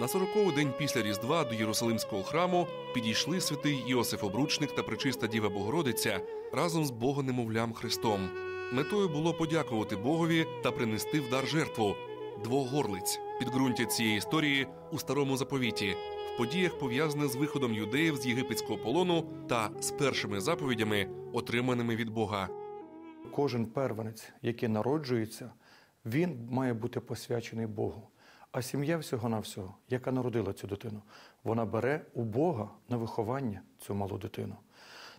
На сороковий день після Різдва до Єрусалимського храму підійшли святий Йосиф Обручник та пречиста Діва Богородиця разом з Богонемовлям Христом. Метою було подякувати Богові та принести в дар жертву двох горлиць. Підґрунтя цієї історії у старому заповіті, в подіях пов'язаних з виходом юдеїв з єгипетського полону та з першими заповідями, отриманими від Бога. Кожен первенець, який народжується, він має бути посвячений Богу. А сім'я всього-навсього, яка народила цю дитину, вона бере у Бога на виховання цю малу дитину.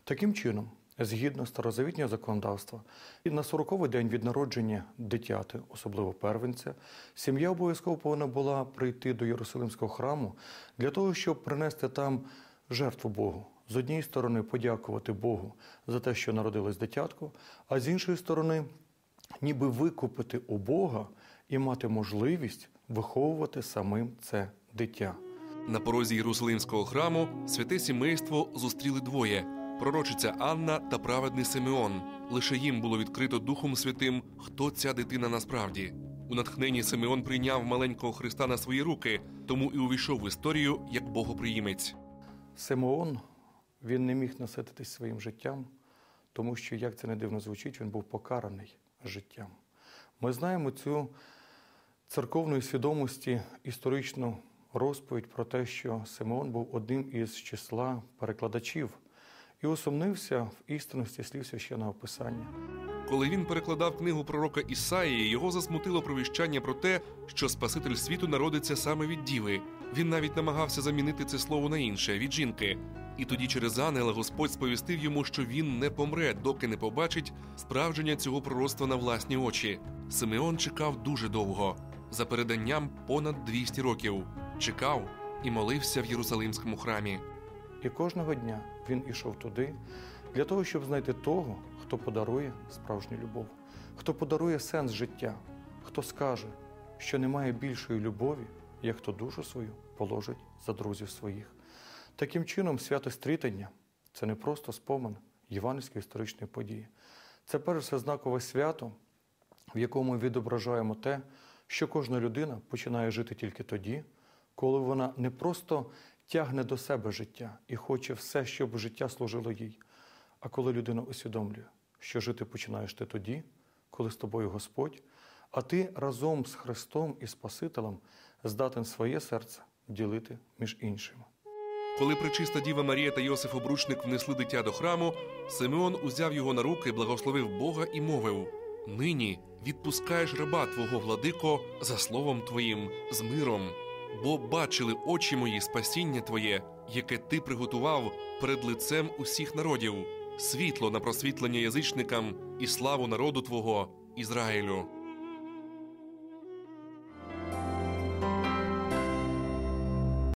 Таким чином, згідно старозавітнього законодавства, і на 40-й день від народження дитяти, особливо первенця, сім'я обов'язково повинна була прийти до Єрусалимського храму для того, щоб принести там жертву Богу. З однієї сторони, подякувати Богу за те, що народилось дитятко, а з іншої сторони, ніби викупити у Бога і мати можливість виховувати самим це дитя. На порозі Єрусалимського храму святе сімейство зустріли двоє: пророчиця Анна та праведний Симеон. Лише їм було відкрито Духом Святим, хто ця дитина насправді. У натхненні Симеон прийняв маленького Христа на свої руки, тому і увійшов в історію як богоприємець. Симеон він не міг насититись своїм життям, тому що, як це не дивно звучить, він був покараний життям. Ми знаємо цю церковної свідомості історичну розповідь про те, що Симеон був одним із числа перекладачів і усумнився в істинності слів священного писання. Коли він перекладав книгу пророка Ісаїї, його засмутило провіщання про те, що Спаситель світу народиться саме від діви. Він навіть намагався замінити це слово на інше від жінки. І тоді через ангела Господь сповістив йому, що він не помре, доки не побачить справдження цього пророцтва на власні очі. Симеон чекав дуже довго, за переданням понад 200 років. Чекав і молився в Єрусалимському храмі. І кожного дня він ішов туди для того, щоб знайти того, хто подарує справжню любов, хто подарує сенс життя, хто скаже, що немає більшої любові, як хто душу свою положить за друзів своїх. Таким чином, свято стрітання це не просто спомин євангельської історичної події. Це перш все знакове свято, в якому відображаємо те, що кожна людина починає жити тільки тоді, коли вона не просто тягне до себе життя і хоче все, щоб життя служило їй, а коли людина усвідомлює, що жити починаєш ти тоді, коли з тобою Господь, а ти разом з Христом і Спасителем здатен своє серце ділити між іншими. Коли пречиста Діва Марія та Йосиф Обручник внесли дитя до храму, Симеон узяв його на руки, благословив Бога і мовив: Нині відпускаєш раба твого владико за словом твоїм, з миром, бо бачили очі мої спасіння Твоє, яке ти приготував перед лицем усіх народів, світло на просвітлення язичникам і славу народу Твого Ізраїлю.